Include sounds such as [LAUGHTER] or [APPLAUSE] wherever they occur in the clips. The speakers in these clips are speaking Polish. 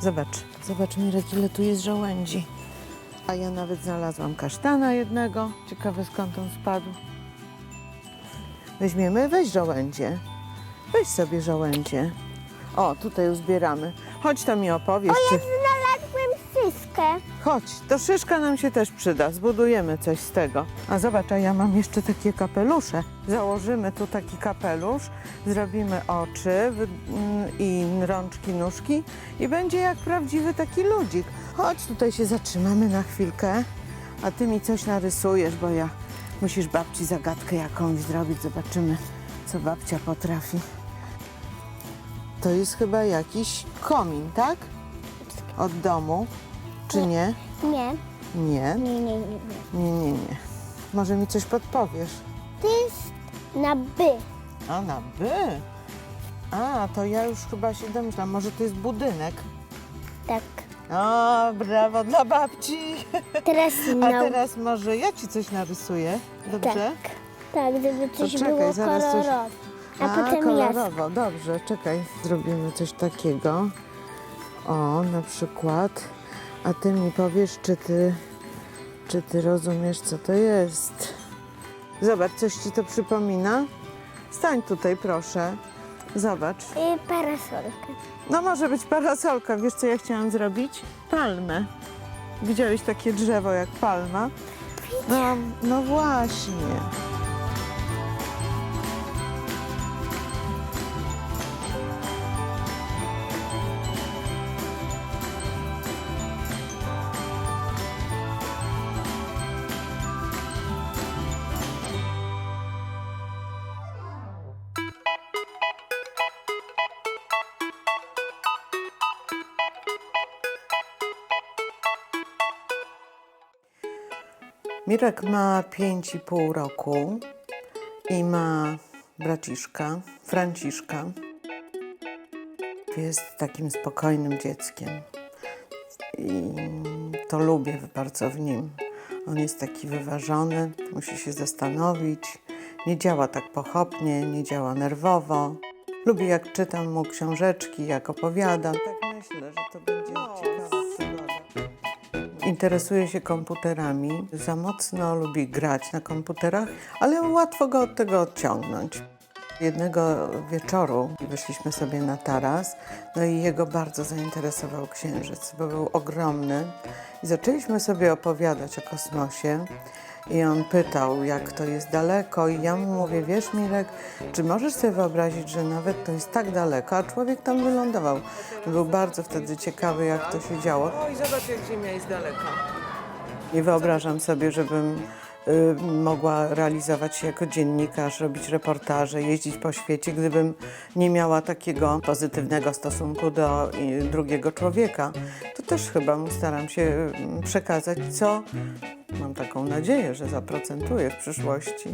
Zobacz, zobacz Mirek, ile tu jest żołędzi. A ja nawet znalazłam kasztana jednego. Ciekawe skąd on spadł. Weźmiemy, weź żołędzie. Weź sobie żołędzie. O, tutaj uzbieramy. Chodź to mi opowiesz. Czy... Znalazłem wszystkie. Chodź, to szyszka nam się też przyda. Zbudujemy coś z tego. A zobacz, a ja mam jeszcze takie kapelusze. Założymy tu taki kapelusz, zrobimy oczy mm, i rączki, nóżki i będzie jak prawdziwy taki ludzik. Chodź, tutaj się zatrzymamy na chwilkę, a ty mi coś narysujesz, bo ja musisz babci zagadkę jakąś zrobić. Zobaczymy, co babcia potrafi. To jest chyba jakiś komin, tak? Od domu, czy nie? Nie, Nie, nie, nie, nie. nie. nie, nie, nie. Może mi coś podpowiesz? To jest na by. A, na by. A, to ja już chyba się domyślam. Może to jest budynek? Tak. O, brawo dla babci. [LAUGHS] Teraz no. A teraz może ja ci coś narysuję, dobrze? Tak. Tak, gdyby coś czekaj, było zaraz coś- kolorowe. A, potem kolorowo, dobrze, czekaj. Zrobimy coś takiego. O, na przykład. A ty mi powiesz, czy ty, czy ty rozumiesz, co to jest. Zobacz, coś ci to przypomina? Stań tutaj, proszę. Zobacz. I parasolkę. No może być parasolka. Wiesz, co ja chciałam zrobić? Palmę. Widziałeś takie drzewo jak palma? No, no właśnie. Mirek ma 5,5 roku i ma braciszka, Franciszka. Jest takim spokojnym dzieckiem i to lubię bardzo w nim. On jest taki wyważony, musi się zastanowić, nie działa tak pochopnie, nie działa nerwowo. Lubi jak czytam mu książeczki, jak opowiadam. Interesuje się komputerami, za mocno lubi grać na komputerach, ale łatwo go od tego odciągnąć. Jednego wieczoru wyszliśmy sobie na taras, no i jego bardzo zainteresował księżyc, bo był ogromny. I zaczęliśmy sobie opowiadać o kosmosie. I on pytał, jak to jest daleko, i ja mu mówię, wiesz, Mirek, czy możesz sobie wyobrazić, że nawet to jest tak daleko, a człowiek tam wylądował. Był bardzo wtedy ciekawy, jak to się działo. O, i zobacz, jak Ziemia jest daleko. Nie wyobrażam sobie, żebym y, mogła realizować się jako dziennikarz, robić reportaże, jeździć po świecie, gdybym nie miała takiego pozytywnego stosunku do y, drugiego człowieka. To też chyba mu staram się y, przekazać, co mam taką nadzieję, że zaprocentuje w przyszłości.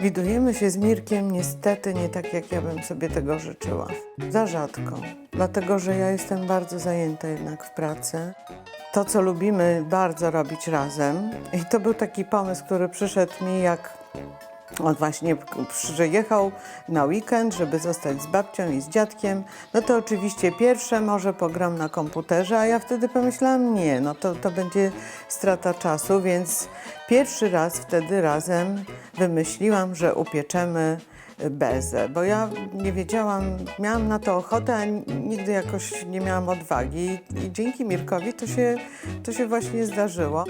Widujemy się z Mirkiem niestety nie tak, jak ja bym sobie tego życzyła. Za rzadko, dlatego że ja jestem bardzo zajęta jednak w pracy. To, co lubimy bardzo robić razem, i to był taki pomysł, który przyszedł mi, jak on właśnie przyjechał na weekend, żeby zostać z babcią i z dziadkiem. No to oczywiście pierwsze może pogram na komputerze, a ja wtedy pomyślałam, nie, no to, to będzie strata czasu, więc pierwszy raz wtedy razem wymyśliłam, że upieczemy bezę, bo ja nie wiedziałam, miałam na to ochotę, a nigdy jakoś nie miałam odwagi i dzięki Mirkowi to się, to się właśnie zdarzyło.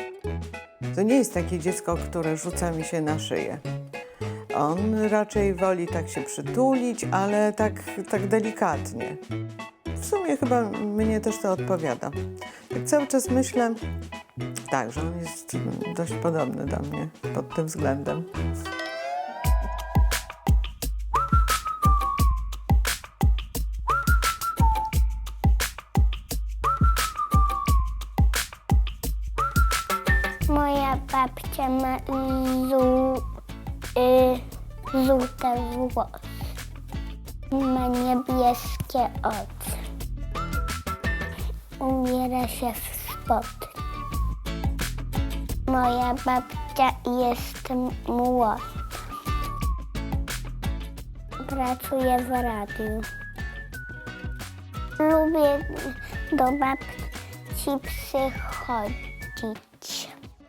To nie jest takie dziecko, które rzuca mi się na szyję. On raczej woli tak się przytulić, ale tak, tak delikatnie. W sumie chyba mnie też to odpowiada. Tak cały czas myślę, tak, że on jest dość podobny do mnie pod tym względem. Moja babcia ma żółte włosy. Ma niebieskie oczy. Ubiera się w spodnie. Moja babcia jest młoda. Pracuje w radiu. Lubię do babci przychodzić.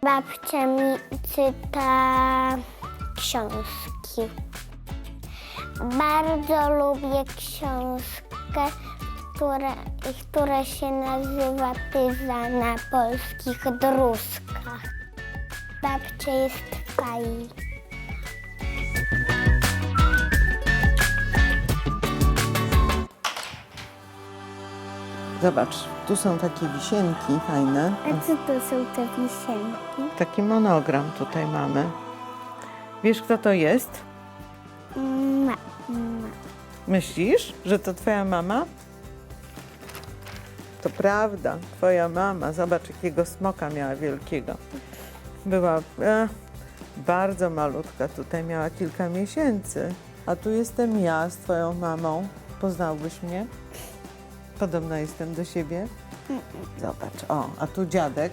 Babcia mi czyta książki. Bardzo lubię książkę, która, która się nazywa Pyza na polskich druskach. Babcia jest fajna. Zobacz, tu są takie wisienki fajne. A co to są te wisienki? Taki monogram tutaj mamy. Wiesz, kto to jest? Ma, ma. Myślisz, że to twoja mama? To prawda, twoja mama. Zobacz, jakiego smoka miała wielkiego. Była e, bardzo malutka, tutaj miała kilka miesięcy. A tu jestem ja z twoją mamą. Poznałbyś mnie? Podobna jestem do siebie? Zobacz, o, a tu dziadek.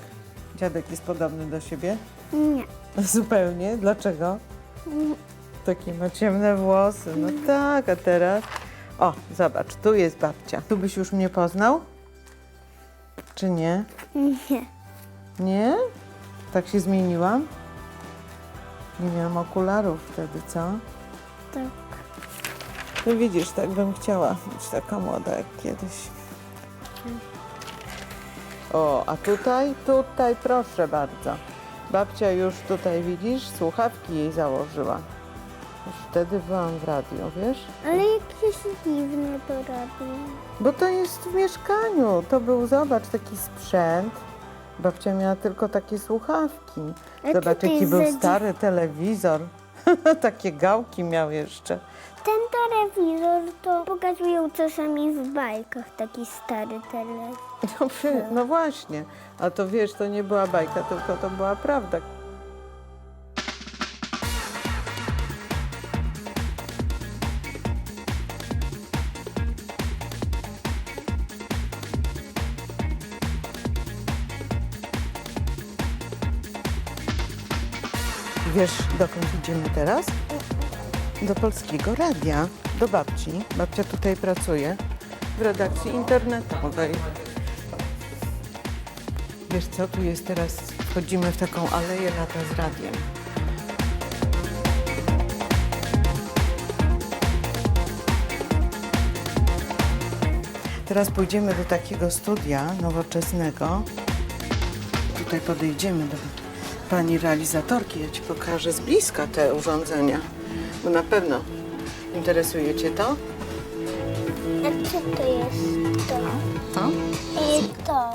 Dziadek jest podobny do siebie? Nie. [LAUGHS] Zupełnie. Dlaczego? Takie ma ciemne włosy. No tak, a teraz. O, zobacz, tu jest babcia. Tu byś już mnie poznał? Czy nie? Nie. Nie? Tak się zmieniłam? Nie miałam okularów wtedy, co? Tak. No widzisz, tak bym chciała być taka młoda jak kiedyś. O, a tutaj, tutaj, proszę bardzo. Babcia już tutaj, widzisz, słuchawki jej założyła. Już wtedy byłam w radio, wiesz? Ale jakieś dziwne to robi. Bo to jest w mieszkaniu. To był, zobacz, taki sprzęt. Babcia miała tylko takie słuchawki. A Zobacz, jaki był stary telewizor. [LAUGHS] takie gałki miał jeszcze. Ten telewizor to pokazują czasami w bajkach, taki stary telewizor. No, no właśnie, a to wiesz, to nie była bajka, tylko to była prawda. Wiesz, dokąd idziemy teraz? Do Polskiego Radia, do babci. Babcia tutaj pracuje w redakcji internetowej. Wiesz co, tu jest teraz, wchodzimy w taką aleję lata z radiem. Teraz pójdziemy do takiego studia nowoczesnego. Tutaj podejdziemy do pani realizatorki. Ja ci pokażę z bliska te urządzenia, bo na pewno interesuje cię to. A co to jest to? To? I to.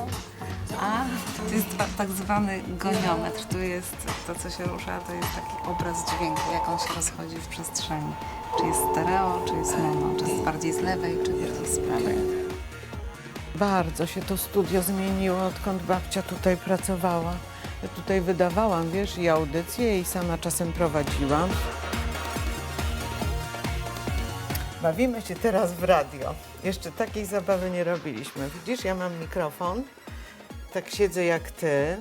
A, to jest ta- tak zwany goniometr. Tu jest to, co się rusza, to jest taki obraz dźwięku, jak on się rozchodzi w przestrzeni. Czy jest stereo, czy jest mono, czy jest bardziej z lewej, czy bardziej z prawej. Bardzo się to studio zmieniło, odkąd babcia tutaj pracowała. Tutaj wydawałam, wiesz, i audycje, i sama czasem prowadziłam. Bawimy się teraz w radio. Jeszcze takiej zabawy nie robiliśmy. Widzisz, ja mam mikrofon, tak siedzę jak ty.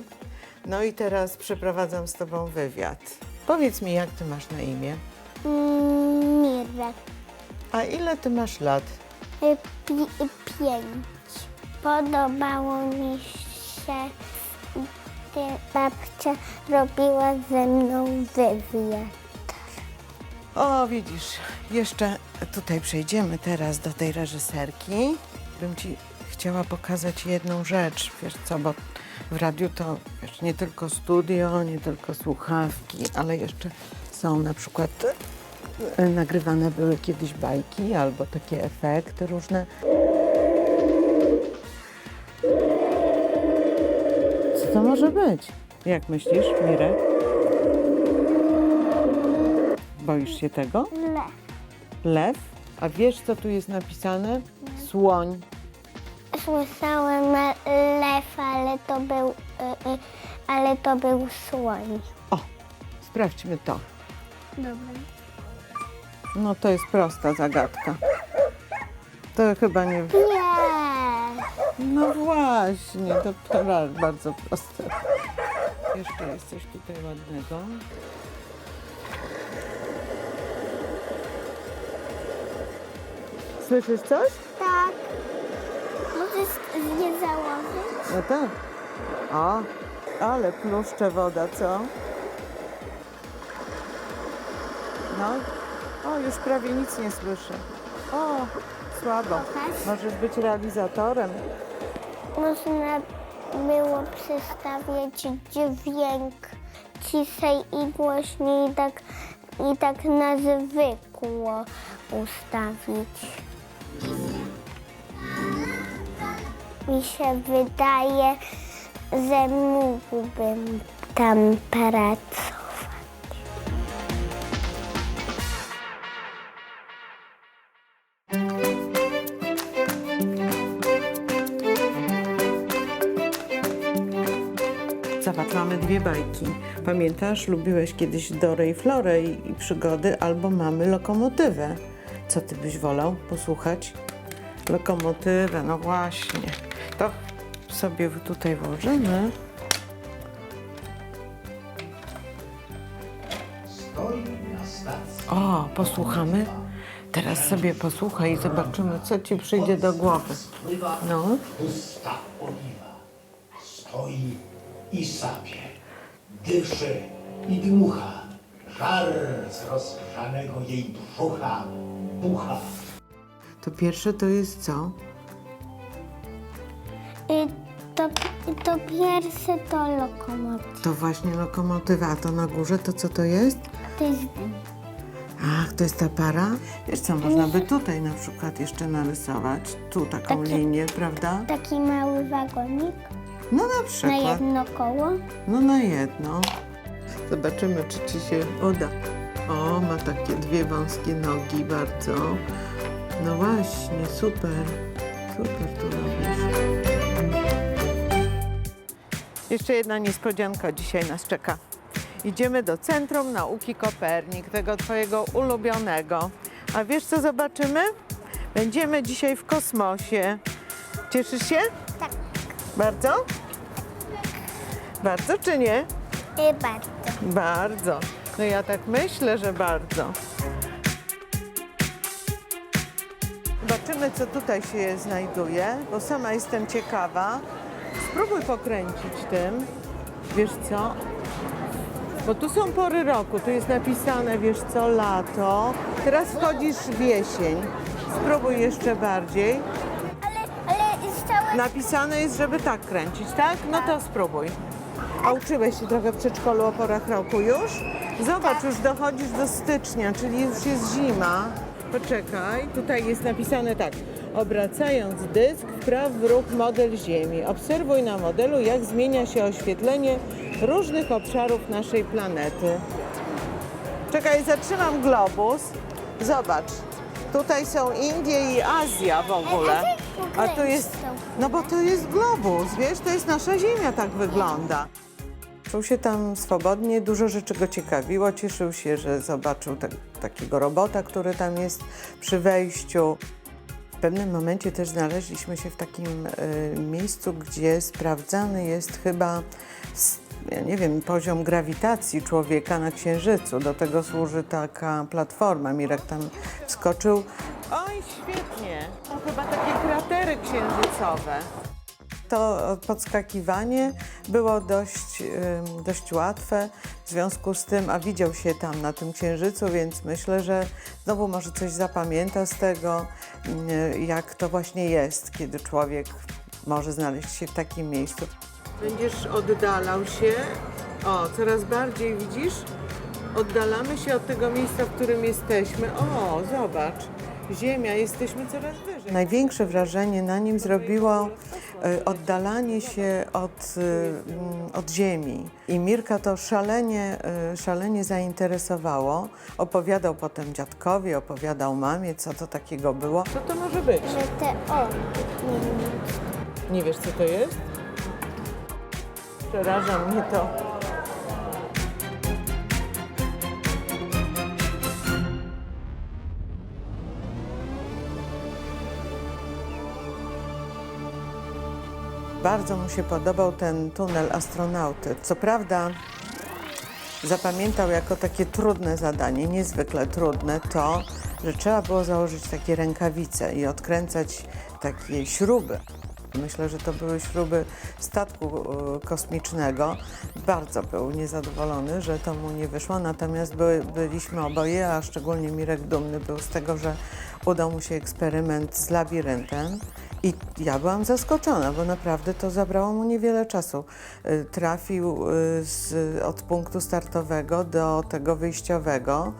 No i teraz przeprowadzam z tobą wywiad. Powiedz mi, jak ty masz na imię? Mm, Mirek. A ile ty masz lat? Y, Pi, pięć. Podobało mi się, gdy babcia robiła ze mną wywiad. O, widzisz, jeszcze tutaj przejdziemy teraz do tej reżyserki. Bym ci chciała pokazać jedną rzecz, wiesz co, bo w radiu to wiesz, nie tylko studio, nie tylko słuchawki, ale jeszcze są na przykład e, nagrywane były kiedyś bajki albo takie efekty różne. To może być? Jak myślisz, Mirek? Boisz się tego? Le. Lew? A wiesz, co tu jest napisane? Słoń. Słyszałem lew, ale to był, y, y, ale to był słoń. O, sprawdźmy to. Dobra. No to jest prosta zagadka. To chyba nie... Nie. No właśnie, to bardzo proste. Jeszcze jest coś tutaj ładnego. Słyszysz coś? Tak. Możesz nie założyć? No tak. O, ale pluszcze woda, co? No, o, już prawie nic nie słyszę. O, słabo. Pokaż. Możesz być realizatorem. Można było przestawiać dźwięk ciszej i głośniej i tak, i tak na zwykło ustawić. Mi się wydaje, że mógłbym tam pracować. Mamy dwie bajki. Pamiętasz, lubiłeś kiedyś Dorę i Florę i, przygody, albo mamy lokomotywę. Co ty byś wolał posłuchać? Lokomotywę, no właśnie. To sobie tutaj włożymy. O, posłuchamy. Teraz sobie posłuchaj i zobaczymy, co ci przyjdzie do głowy. No. pusta oliwa. Stoi i sapie. Dyszy i dmucha. Żar z rozgrzanego jej brzucha bucha. To pierwsze to jest co? I to, to pierwsze to lokomotyw. To właśnie lokomotywa, a to na górze to co to jest? To jest dym. Ach, to jest ta para? Wiesz co, można by tutaj na przykład jeszcze narysować, tu taką Takie- linię, prawda? taki mały wagonik No na na przykład, jedno koło. no na jedno. Zobaczymy, czy ci się uda. O, ma takie dwie wąskie nogi bardzo. No właśnie, super, super to robisz. Jeszcze jedna niespodzianka dzisiaj nas czeka. Idziemy do Centrum Nauki Kopernik, tego twojego ulubionego. A wiesz co zobaczymy? Będziemy dzisiaj w kosmosie. Cieszysz się? Bardzo? Bardzo czy nie? I bardzo. Bardzo. No ja tak myślę, że bardzo. Zobaczymy, co tutaj się znajduje, bo sama jestem ciekawa. Spróbuj pokręcić tym. Wiesz co? Bo tu są pory roku, tu jest napisane, wiesz co, lato. Teraz wchodzisz w jesień. Spróbuj jeszcze bardziej. Napisane jest, żeby tak kręcić, tak? No to spróbuj. A uczyłeś się trochę w przedszkolu o porach roku już? Zobacz, już dochodzisz do stycznia, czyli już jest zima. Poczekaj, tutaj jest napisane tak. Obracając dysk, wpraw w ruch model Ziemi. Obserwuj na modelu, jak zmienia się oświetlenie różnych obszarów naszej planety. Czekaj, zatrzymam globus. Zobacz, tutaj są Indie i Azja w ogóle. A tu jest, no bo to jest globus, wiesz, to jest nasza Ziemia, tak wygląda. Czuł się tam swobodnie, dużo rzeczy go ciekawiło, cieszył się, że zobaczył te, takiego robota, który tam jest przy wejściu. W pewnym momencie też znaleźliśmy się w takim y, miejscu, gdzie sprawdzany jest chyba, ja nie wiem, poziom grawitacji człowieka na Księżycu. Do tego służy taka platforma. Mirek tam wskoczył. Oj, świetnie! To chyba takie kratery księżycowe. To podskakiwanie było dość, dość łatwe w związku z tym, a widział się tam na tym księżycu, więc myślę, że znowu może coś zapamięta z tego, y, jak to właśnie jest, kiedy człowiek może znaleźć się w takim miejscu. Będziesz oddalał się, o, coraz bardziej widzisz? Oddalamy się od tego miejsca, w którym jesteśmy. O, zobacz, Ziemia, jesteśmy coraz wyżej. Największe wrażenie na nim zrobiło e, oddalanie się od, e, mm, od Ziemi. I Mirka to szalenie, e, szalenie zainteresowało. Opowiadał potem dziadkowi, opowiadał mamie, co to takiego było. Co to może być? O. Nie wiesz, co to jest? Przeraża mnie to. Bardzo mu się podobał ten tunel astronauty. Co prawda, zapamiętał jako takie trudne zadanie, niezwykle trudne, to, że trzeba było założyć takie rękawice i odkręcać takie śruby. Myślę, że to były śruby statku e, kosmicznego. Bardzo był niezadowolony, że to mu nie wyszło, natomiast były, byliśmy oboje, a szczególnie Mirek dumny był z tego, że udał mu się eksperyment z labiryntem. I ja byłam zaskoczona, bo naprawdę to zabrało mu niewiele czasu. Y, Trafił y, z, od punktu startowego do tego wyjściowego,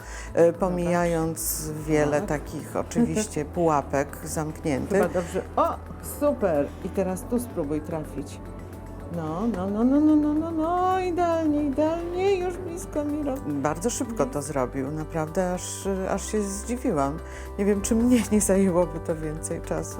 y, pomijając wiele takich oczywiście [LAUGHS] pułapek zamkniętych. Chyba dobrze. O, super! I teraz tu spróbuj trafić. No, no, no, no, no, no, no, no, idealnie, idealnie, już blisko Miro. Bardzo szybko to zrobił, naprawdę aż, aż się zdziwiłam. Nie wiem, czy mnie nie zajęłoby to więcej czasu.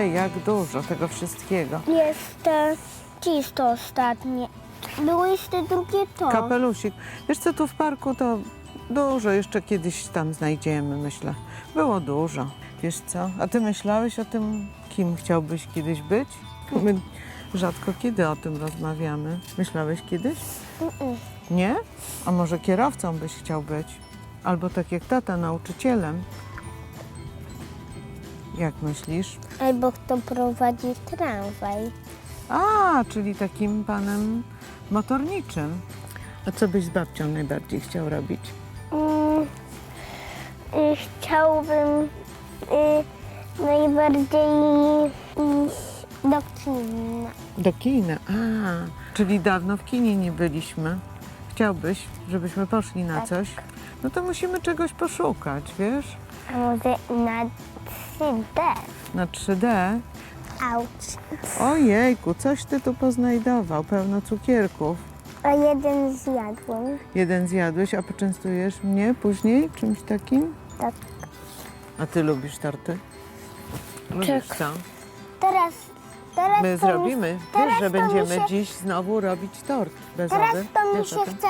Ojej, jak dużo tego wszystkiego. Jeszcze czysto ostatnie. Było jeszcze drugie to. Kapelusik. Wiesz co, tu w parku to dużo, jeszcze kiedyś tam znajdziemy, myślę. Było dużo. Wiesz co, a ty myślałeś o tym, kim chciałbyś kiedyś być? My rzadko kiedy o tym rozmawiamy. Myślałeś kiedyś? Mm-mm. Nie? A może kierowcą byś chciał być? Albo tak jak tata, nauczycielem? Jak myślisz? Albo kto prowadzi tramwaj. A, czyli takim panem motorniczym. A co byś z babcią najbardziej chciał robić? Mm, y, chciałbym y, najbardziej iść do kina. Do kina. A, czyli dawno w kinie nie byliśmy. Chciałbyś, żebyśmy poszli na Tak. coś? No to musimy czegoś poszukać, wiesz? A może na 3D. Na 3D. Auć. Ojejku, coś ty tu poznajdował, pełno cukierków. A jeden zjadłem. Jeden zjadłeś, a poczęstujesz mnie później czymś takim? Tak. A ty lubisz torty? Lubisz Tak. co? Teraz, teraz My to mi- zrobimy, wiesz, teraz że to mi będziemy się- dziś znowu robić tort bezowy. Teraz to mi Wiesz o się tym? chce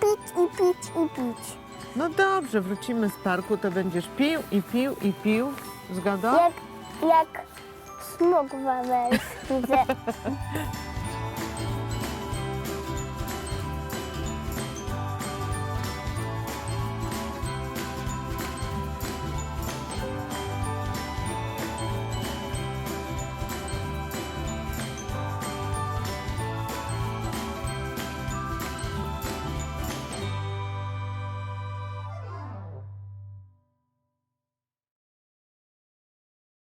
pić i pić i pić. No dobrze, wrócimy z parku, to będziesz pił i pił i pił. Zgoda? Jak, jak smok wawelski. [LAUGHS]